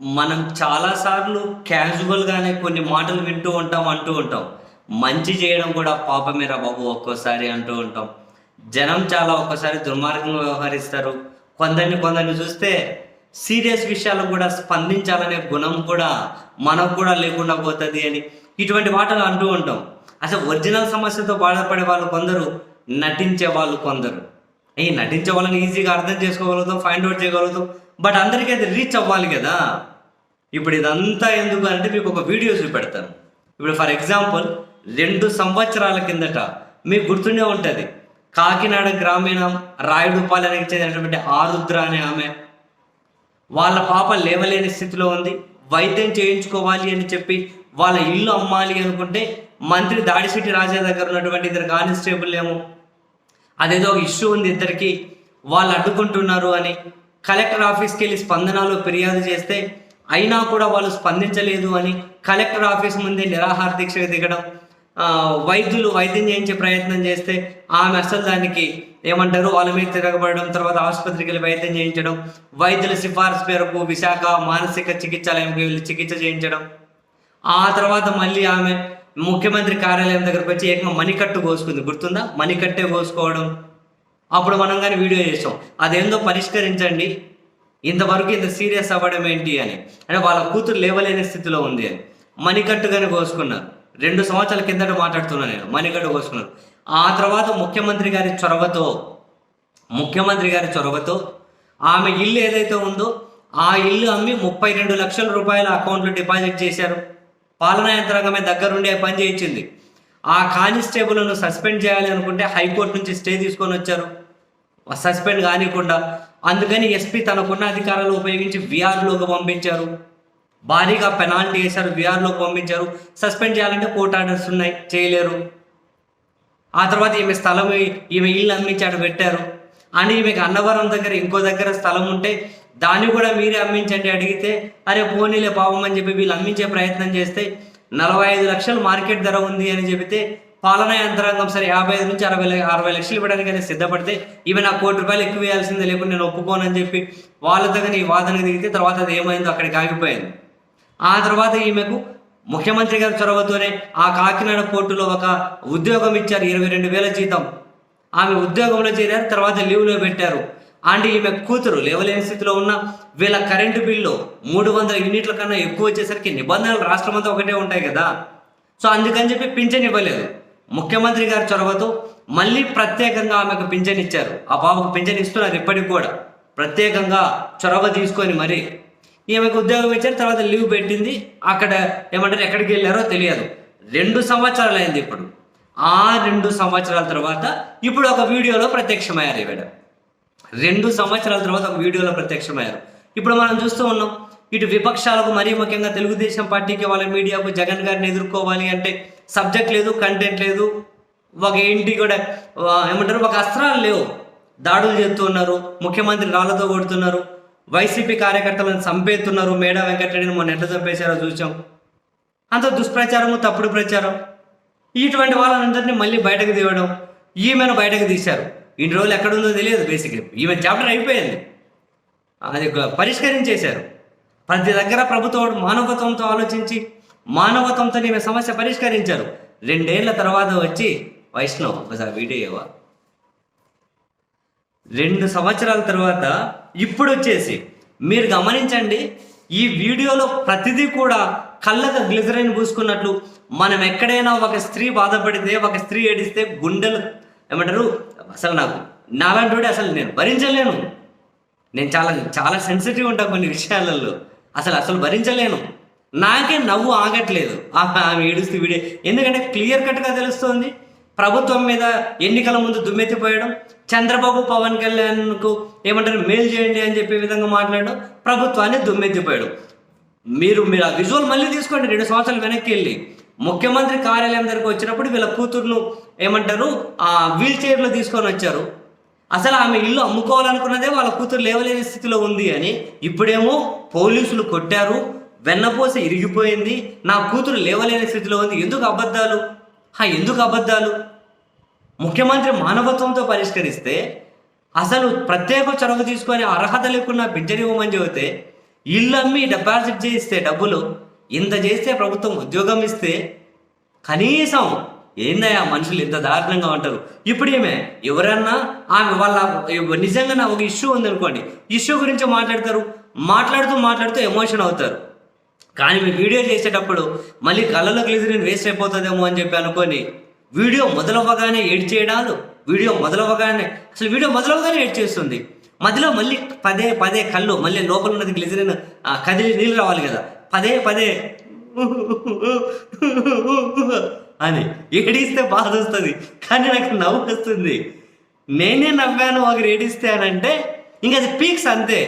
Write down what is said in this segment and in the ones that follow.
మనం చాలాసార్లు క్యాజువల్గానే కొన్ని మాటలు వింటూ ఉంటాం అంటూ ఉంటాం. మంచి చేయడం కూడా పాపమేరా బాబు ఒక్కోసారి అంటూ ఉంటాం. జనం చాలా ఒక్కసారి దుర్మార్గంగా వ్యవహరిస్తారు. కొందరిని కొందరిని చూస్తే సీరియస్ విషయాలకు కూడా స్పందించాలనే గుణం కూడా మనకు కూడా లేకుండా పోతుంది అని ఇటువంటి మాటలు అంటూ ఉంటాం. అసలు ఒరిజినల్ సమస్యతో బాధపడే వాళ్ళు కొందరు నటించే వాళ్ళు కొందరు. ఈ నటించే వాళ్ళని ఈజీగా అర్థం చేసుకోగలుగుతాం ఫైండ్ అవుట్ చేయగలుగుతాం. బట్ అందరికీ అది రీచ్ అవ్వాలి కదా. ఇప్పుడు ఇదంతా ఎందుకు అంటే మీకు ఒక వీడియో చూపెడతాను. ఇప్పుడు ఫర్ ఎగ్జాంపుల్ రెండు సంవత్సరాల కిందట మీకు గుర్తుండే ఉంటుంది. కాకినాడ గ్రామీణం రాయుడుపాలెనికి చెందినటువంటి ఆరుద్ర అనే ఆమె. వాళ్ళ పాప లేవలేని స్థితిలో ఉంది. వైద్యం చేయించుకోవాలి అని చెప్పి వాళ్ళ ఇల్లు అమ్మాలి అనుకుంటే మంత్రి దాడిశెట్టి రాజా దగ్గర ఉన్నటువంటి ఇద్దరు కానిస్టేబుల్ ఏమో అదేదో ఒక ఇష్యూ ఉంది ఇద్దరికి. వాళ్ళు అడ్డుకుంటున్నారు అని. కలెక్టర్ ఆఫీస్కి వెళ్ళి స్పందనలో ఫిర్యాదు చేస్తే అయినా కూడా వాళ్ళు స్పందించలేదు అని కలెక్టర్ ఆఫీస్ ముందే నిరాహార దీక్షకు దిగడం వైద్యులు వైద్యం చేయించే ప్రయత్నం చేస్తే ఆమె అసలు దానికి ఏమంటారు వాళ్ళ మీద తిరగబడడం తర్వాత ఆసుపత్రికి వెళ్ళి వైద్యం చేయించడం వైద్యుల సిఫార్సు మేరకు విశాఖ మానసిక చికిత్సాలయంకి వెళ్ళి చికిత్స చేయించడం. ఆ తర్వాత మళ్ళీ ఆమె ముఖ్యమంత్రి కార్యాలయం దగ్గరకు వచ్చి ఏకంగా మణికట్టు కోసుకుంది. గుర్తుందా? మణికట్టే కోసుకోవడం. అప్పుడు మనం కానీ వీడియో చేసాం అదేందో పరిష్కరించండి. ఇంతవరకు ఇంత సీరియస్ అవ్వడం ఏంటి అని. అంటే వాళ్ళ కూతురు లేవలేని స్థితిలో ఉంది అని. మణికట్టుగానే కోసుకున్నారు. రెండు సంవత్సరాల కిందట మాట్లాడుతున్నాను నేను. మణికట్టు కోసుకున్నారు. ఆ తర్వాత ముఖ్యమంత్రి గారి చొరవతో ముఖ్యమంత్రి గారి చొరవతో ఆమె ఇల్లు ఏదైతే ఉందో ఆ ఇల్లు అమ్మి ముప్పై రెండు లక్షల రూపాయల అకౌంట్లో డిపాజిట్ చేశారు. పాలనా యంత్రాంగమే దగ్గరుండి పని చేయించింది. ఆ కానిస్టేబుల్ను సస్పెండ్ చేయాలి అనుకుంటే హైకోర్టు నుంచి స్టే తీసుకొని వచ్చారు. సస్పెండ్ కానికుండా. అందుకని ఎస్పీ తనకున్న అధికారాలు ఉపయోగించి విఆర్లోకి పంపించారు. భారీగా పెనాల్టీ వేశారు విఆర్లోకి పంపించారు. సస్పెండ్ చేయాలంటే కోర్టు ఆర్డర్స్ ఉన్నాయి చేయలేరు. ఆ తర్వాత ఈమె స్థలం ఈమె ఇల్లు అమ్మించి అక్కడ పెట్టారు. అని ఈమెకి అన్నవరం దగ్గర ఇంకో దగ్గర స్థలం ఉంటే దాన్ని కూడా మీరే అమ్మించండి అడిగితే అరే పోనీలే పాపం అని చెప్పి వీళ్ళు అమ్మించే ప్రయత్నం చేస్తే నలభై ఐదు లక్షలు మార్కెట్ ధర ఉంది అని చెబితే పాలనా యంత్రాంగం సరే యాభై ఐదు నుంచి అరవై అరవై లక్షలు ఇవ్వడానికి సిద్ధపడితే ఇవి నాకు కోటి రూపాయలు ఎక్కువ వేయాల్సిందే లేకుంటే నేను ఒప్పుకోనని చెప్పి వాళ్ళ దగ్గర ఈ వాదనకు దిగితే తర్వాత అది ఏమైందో అక్కడికి ఆగిపోయింది. ఆ తర్వాత ఈమెకు ముఖ్యమంత్రి గారి చొరవతోనే ఆ కాకినాడ పోర్టులో ఒక ఉద్యోగం ఇచ్చారు ఇరవై రెండు వేల జీతం. ఆమె ఉద్యోగంలో చేరారు తర్వాత లీవ్లో పెట్టారు. అంటే ఈమె కూతురు లేవలేని స్థితిలో ఉన్న వీళ్ళ కరెంటు బిల్లు మూడు వందల యూనిట్ల కన్నా ఎక్కువ వచ్చేసరికి నిబంధనలు రాష్ట్రం అంతా ఒకటే ఉంటాయి కదా. సో అందుకని చెప్పి పింఛన్ ఇవ్వలేదు. ముఖ్యమంత్రి గారి చొరవతో మళ్ళీ ప్రత్యేకంగా ఆమెకు పింఛన్ ఇచ్చారు. ఆ బాబుకు పింఛన్ ఇస్తున్నారు ఇప్పటికి కూడా. ప్రత్యేకంగా చొరవ తీసుకొని మరి ఈమెకు ఉద్యోగం ఇచ్చారు తర్వాత లీవ్ పెట్టింది. అక్కడ ఏమంటారు ఎక్కడికి వెళ్ళారో తెలియదు. రెండు సంవత్సరాలు అయింది ఇప్పుడు. ఆ రెండు సంవత్సరాల తర్వాత ఇప్పుడు ఒక వీడియోలో ప్రత్యక్షమయ్యారు ఈవిడ రెండు సంవత్సరాల తర్వాత ఒక వీడియోలో ప్రత్యక్షమయ్యారు. ఇప్పుడు మనం చూస్తూ ఉన్నాం ఇటు విపక్షాలకు మరీ ముఖ్యంగా తెలుగుదేశం పార్టీకి వాళ్ళ మీడియాకు జగన్ గారిని ఎదుర్కోవాలి అంటే సబ్జెక్ట్ లేదు కంటెంట్ లేదు ఒక ఏంటి కూడా ఏమంటారు ఒక అస్త్రాలు లేవు. దాడులు చేస్తున్నారు ముఖ్యమంత్రి రాళ్ళతో కొడుతున్నారు వైసీపీ కార్యకర్తలను చంపేస్తున్నారు మేడా వెంకటరెడ్డిని మొన్న ఎట్లా చంపేశారో చూసాం. అంత దుష్ప్రచారము తప్పుడు ప్రచారం. ఇటువంటి వాళ్ళందరినీ మళ్ళీ బయటకు తీయడం ఈమెను బయటకు తీశారు. ఇన్ని రోజులు ఎక్కడుందో తెలియదు బేసిక్లీ ఈమె చాప్టర్ అయిపోయింది. అది పరిష్కరించేశారు. ప్రతి దగ్గర ప్రభుత్వం మానవత్వంతో ఆలోచించి మానవత్వంతో ఈమె సమస్య పరిష్కరించారు. రెండేళ్ళ తర్వాత వచ్చి వైష్ణవ్ ఒకసారి వీడియో రెండు సంవత్సరాల తర్వాత ఇప్పుడు వచ్చేసి మీరు గమనించండి ఈ వీడియోలో ప్రతిదీ కూడా కళ్ళకు గ్లిజరైన్ పూసుకున్నట్లు మనం ఎక్కడైనా ఒక స్త్రీ బాధపడితే ఒక స్త్రీ ఏడిస్తే గుండెలు ఏమంటారు? అసలు నాకు నాలాంటి అసలు నేను భరించలేను. నేను చాలా చాలా సెన్సిటివ్ ఉంటాను కొన్ని విషయాలలో. అసలు అసలు భరించలేను. నాకే నవ్వు ఆగట్లేదు. ఆమె ఏడుస్తూ వీడే. ఎందుకంటే క్లియర్ కట్గా తెలుస్తోంది. ప్రభుత్వం మీద ఎన్నికల ముందు దుమ్మెత్తిపోయడం చంద్రబాబు పవన్ కళ్యాణ్కు ఏమంటారు మేలు చేయండి అని చెప్పే విధంగా మాట్లాడడం ప్రభుత్వాన్ని దుమ్మెత్తిపోయడం. మీరు మీరు ఆ విజువల్ మళ్ళీ తీసుకోండి. రెండు సంవత్సరాలు వెనక్కి వెళ్ళి. ముఖ్యమంత్రి కార్యాలయం దగ్గరకు వచ్చినప్పుడు వీళ్ళ కూతుర్ను ఏమంటారు? ఆ వీల్ చైర్లో తీసుకొని వచ్చారు. అసలు ఆమె ఇల్లు అమ్ముకోవాలనుకున్నదే వాళ్ళ కూతురు లేవలేని స్థితిలో ఉంది అని ఇప్పుడేమో పోలీసులు కొట్టారు. వెన్నపోస ఇరిగిపోయింది. నా కూతురు లేవలేని స్థితిలో ఉంది. ఎందుకు అబద్ధాలు? హా ఎందుకు అబద్ధాలు? ముఖ్యమంత్రి మానవత్వంతో పరిష్కరిస్తే అసలు ప్రత్యేక చొరవ తీసుకొని అర్హత లేకుండా పింఛన్ చెబితే ఇల్లు అమ్మి డిపాజిట్ చేయిస్తే డబ్బులు ఇంత చేస్తే ప్రభుత్వం ఉద్యోగం ఇస్తే కనీసం ఏందయ్యా మనుషులు ఇంత దారుణంగా ఉంటారు? ఇప్పుడు ఏమే ఎవరన్నా ఆమె వాళ్ళ నిజంగా నా ఒక ఇష్యూ ఉందనుకోండి ఇష్యూ గురించి మాట్లాడతారు మాట్లాడుతూ మాట్లాడుతూ ఎమోషన్ అవుతారు. కానీ మీరు వీడియో చేసేటప్పుడు మళ్ళీ కళ్ళలో గ్లిజరిన్ వేస్ట్ అయిపోతుందేమో అని చెప్పి అనుకొని వీడియో మొదలవ్వగానే ఎడ్ చేయడాలు వీడియో మొదలవ్వగానే అసలు వీడియో మొదలవ్వగానే ఎడ్ చేస్తుంది. మధ్యలో మళ్ళీ పదే పదే కళ్ళు మళ్ళీ లోపల ఉన్నది గ్లిజరిన్ ఆ, కదిలి నీళ్ళు రావాలి కదా. పదే పదే. అని ఏడిస్తే బాధ వస్తుంది కానీ నాకు నవ్వు వస్తుంది. నేనే నవ్వాను ఒకరు ఏడిస్తే అని అంటే ఇంకా అది పీక్స్ అంతే.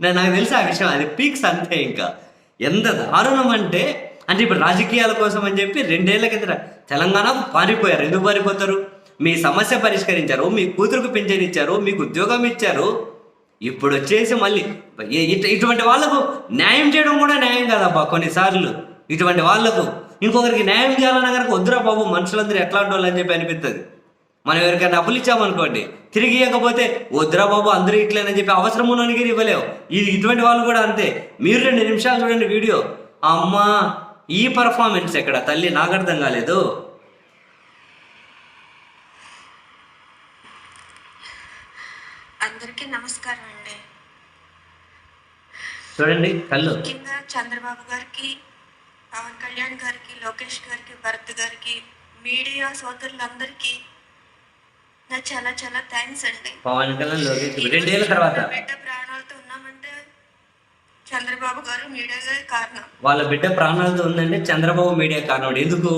నాకు తెలిసి ఆ విషయం అది పీక్స్ అంతే ఇంకా. ఎంత దారుణం అంటే అంటే ఇప్పుడు రాజకీయాల కోసం అని చెప్పి రెండేళ్ళ కిందట తెలంగాణకు పారిపోయారు ఎందుకు పారిపోతారు? మీ సమస్య పరిష్కరించారు మీ కూతురుకు పింఛన్ ఇచ్చారు మీకు ఉద్యోగం ఇచ్చారు ఇప్పుడు వచ్చేసి మళ్ళీ ఇటు- ఇటువంటి వాళ్ళకు న్యాయం చేయడం కూడా న్యాయం కాదబ్బా కొన్నిసార్లు. ఇటువంటి వాళ్ళకు ఇంకొకరికి న్యాయం చేయాలన్నా కనుక వద్దురా బాబు మనుషులందరూ ఎట్లాంటి వాళ్ళు అని చెప్పి అనిపిస్తుంది మనం ఎవరికైనా డబ్బులు ఇచ్చామనుకోండి తిరిగి ఇవ్వకపోతే వద్దురా బాబు అందరూ ఇట్లేనని చెప్పి అవసరం ఉన్నోనికి ఇవ్వలేవు. ఇది ఇటువంటి వాళ్ళు కూడా అంతే. మీరు రెండు నిమిషాలు చూడండి వీడియో. అమ్మా ఈ పర్ఫార్మెన్స్ ఎక్కడ? తల్లి నాకు అర్థం కాలేదు అందరికీ నమస్కారం అండి చూడండి కళ్ళు. ముఖ్యంగా చంద్రబాబు గారికి పవన్ కళ్యాణ్ గారికి లోకేష్ గారికి భరత్ గారికి మీడియా సోదరులందరికీ నా చాలా చాలా థ్యాంక్స్ అండి. పవన్ కళ్యాణ్ లోకేష్ రెండేళ్ళ తర్వాత. బిడ్డ ప్రాణాలతో ఉన్నామంటే చంద్రబాబు గారు మీడియా గారి కారణం. వాళ్ళ బిడ్డ ప్రాణాలతో ఉందంటే చంద్రబాబు మీడియా కారణం. ఎందుకు?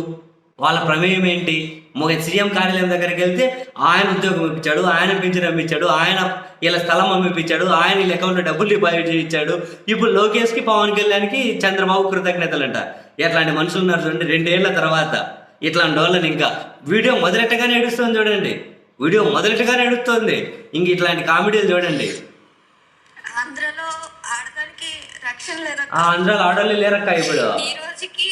వాళ్ళ ప్రమేయం ఏంటి? మొగ సీఎం కార్యాలయం దగ్గరికి వెళ్తే ఆయన ఉద్యోగం ఇప్పించాడు ఆయన పింఛన్ ఇప్పించాడు ఆయన ఇలా స్థలం అమ్మిపించాడు ఆయన వీళ్ళ అకౌంట్లో డబ్బులు డిపాజిట్ చేయించాడు. ఇప్పుడు లోకేష్కి పవన్ కళ్యాణ్కి చంద్రబాబు కృతజ్ఞతలంట. ఎట్లాంటి మనుషులు ఉన్నారు చూడండి రెండేళ్ళ తర్వాత. ఇట్లాంటి వాళ్ళని ఇంకా వీడియో మొదలెట్టగానే ఏడుస్తుంది చూడండి. వీడియో మొదలెట్టగానే ఏడుస్తుంది. ఇంక ఇట్లాంటి కామెడీలు చూడండి. ఆంధ్రలో ఆడదానికి రక్షణ ఆంధ్రాలో ఆడవాళ్ళు లేరక్క ఇప్పుడు. ఈ రోజుకి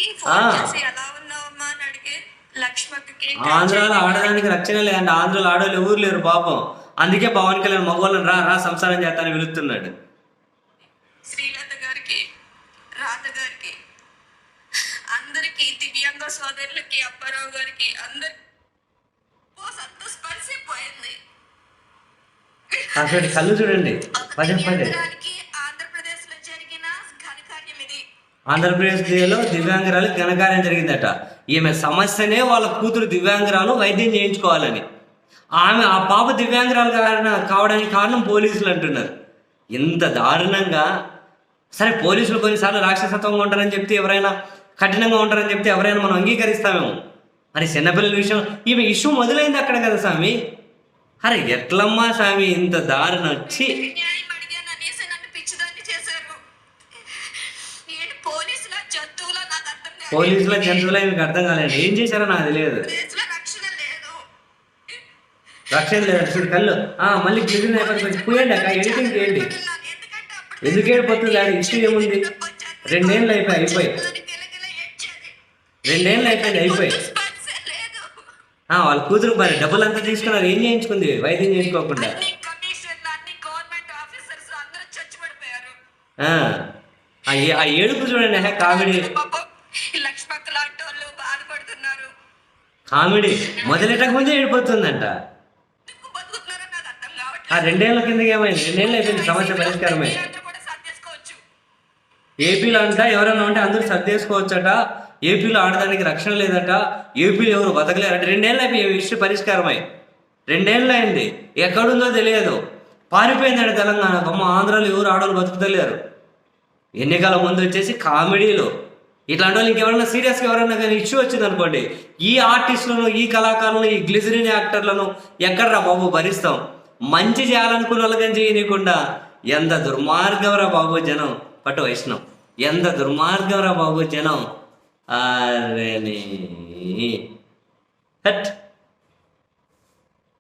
ఆంధ్రాలో ఆడడానికి రక్షణ లేదండి ఆంధ్రాలో ఆడవాళ్ళు ఎవరు లేరు పాపం. అందుకే పవన్ కళ్యాణ్ మగవాళ్ళని రా రా సంసారం చేస్తానని పిలుస్తున్నాడు. శ్రీలత గారికి రాధ గారికి అందరికి దివ్యాంగ సోదరులకి అప్పారావు గారికి అందరి ఓ సంతోషపరిసిపోయింది అసలు కళ్ళు చూడండి. పదే పదే. ఆంధ్రప్రదేశ్ ఆంధ్రప్రదేశ్లో దివ్యాంగురాలు ఘనకార్యం జరిగిందట. ఈమె సమస్యనే వాళ్ళ కూతురు దివ్యాంగురాలు వైద్యం చేయించుకోవాలని. ఆమె ఆ పాప దివ్యాంగురాలు కావడానికి కారణం పోలీసులు అంటున్నారు. ఇంత దారుణంగా. సరే పోలీసులు కొన్నిసార్లు రాక్షసత్వంగా ఉంటారని చెప్తే ఎవరైనా కఠినంగా ఉంటారని చెప్తే ఎవరైనా మనం అంగీకరిస్తామేమో. మరి చిన్నపిల్లల విషయం ఈమె ఇష్యూ మొదలైంది అక్కడ కదా స్వామి. అరే ఎట్లమ్మా స్వామి ఇంత దారుణం. వచ్చి న్యాయం అడిగాను అనేసి నన్ను పిచ్చిదాన్ని చేశారు నేను పోలీసుల జంతువుల నాకు అర్థం కాదు పోలీసుల జంతువుల మీకు అర్థం కాలేదు. ఏం చేశారో నాకు తెలియదు. రక్షణ లేదు. చూడు కళ్ళు. ఆ మళ్ళీ క్లిజన్ అయిపోయి కొంచెం పోయండి అక్క. ఎడిటింగ్ చేయండి. ఎందుకు ఏడిపోతుంది అది ఇష్యూ ఏముంది? రెండేళ్ళు అయిపోయి అయిపోయి. రెండేళ్ళు అయిపోయింది అయిపోయి. వాళ్ళ కూతురు మరి డబ్బులు అంతా తీసుకున్నారు. ఏం చేయించుకుంది? వైద్యం చేయించుకోకుండా. ఆ, ఏడుపు చూడండి కామెడీ. కామెడీ మొదలెట్టక ముందే ఏడిపోతుందంట ఆ రెండేళ్ళ రెండేళ్ళ కిందకి ఏమైంది? రెండేళ్ళు అయిపోయింది సమస్య పరిష్కారమే. ఏపీలో అంట ఎవరైనా ఉంటే అందరూ సర్దేసుకోవచ్చట ఏపీలో ఆడడానికి రక్షణ లేదట. ఏపీలో ఎవరు బతకలేరట. రెండేళ్ళు అయిపోయి ఇష్ట పరిష్కారమై. రెండేళ్ళు అయింది. ఎక్కడుందో తెలియదు. పారిపోయిందట తెలంగాణ అమ్మ ఆంధ్రాలో ఎవరు ఆడవాళ్ళు బతుకుతలేరు? ఎన్నికల ముందు వచ్చేసి కామెడీలో. ఇట్లాంటి వాళ్ళు ఇంకెవరైనా సీరియస్గా ఎవరైనా కానీ ఇష్యూ వచ్చింది అనుకోండి ఈ ఆర్టిస్టులను ఈ కళాకారులను ఈ గ్లిజరిన్ యాక్టర్లను ఎక్కడరా బాబు భరిస్తాం? మంచి చేయాలనుకున్న వాళ్ళకని చేయనీయకుండా ఎంత దుర్మార్గంరా బాబు జనం. పట్టు వైష్ణవ్ ఎంత దుర్మార్గంరా బాబు జనం. అరే హట్.